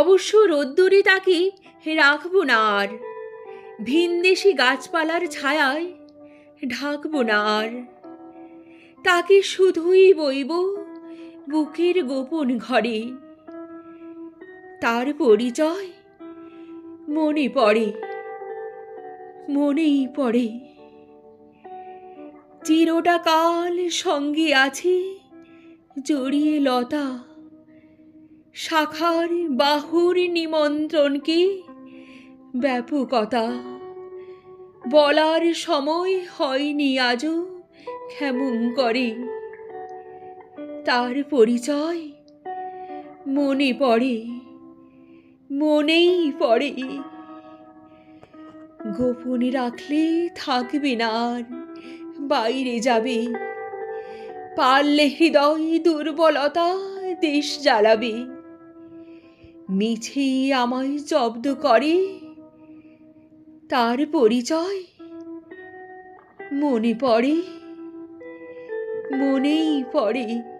অবশ্য রোদ্দুরে তাকে রাখব না আর। ভিনদেশি গাছপালার ছায়ায় ঢাকবো না আর। তাকে শুধুই বইব বুকের গোপন ঘরে। তার পরিচয় মনে পড়ে, মনেই পড়ে। চিরটা কাল সঙ্গে আছে জড়িয়ে লতা শাখার বাহুর নিমন্ত্রণ কি? ব্যাপকতা। বলার সময় হয়নি আজও ক্ষেমন করে। তার পরিচয় মনে পড়ে, মনেই পড়ে। গোপনে রাখলে থাকবে না আর, বাইরে যাবে। পারলে হৃদয় দুর্বলতা দেশ জ্বালাবে। মিছে আমায় জব্দ করে। তার পরিচয় মনে পড়ে মনেই পড়ে।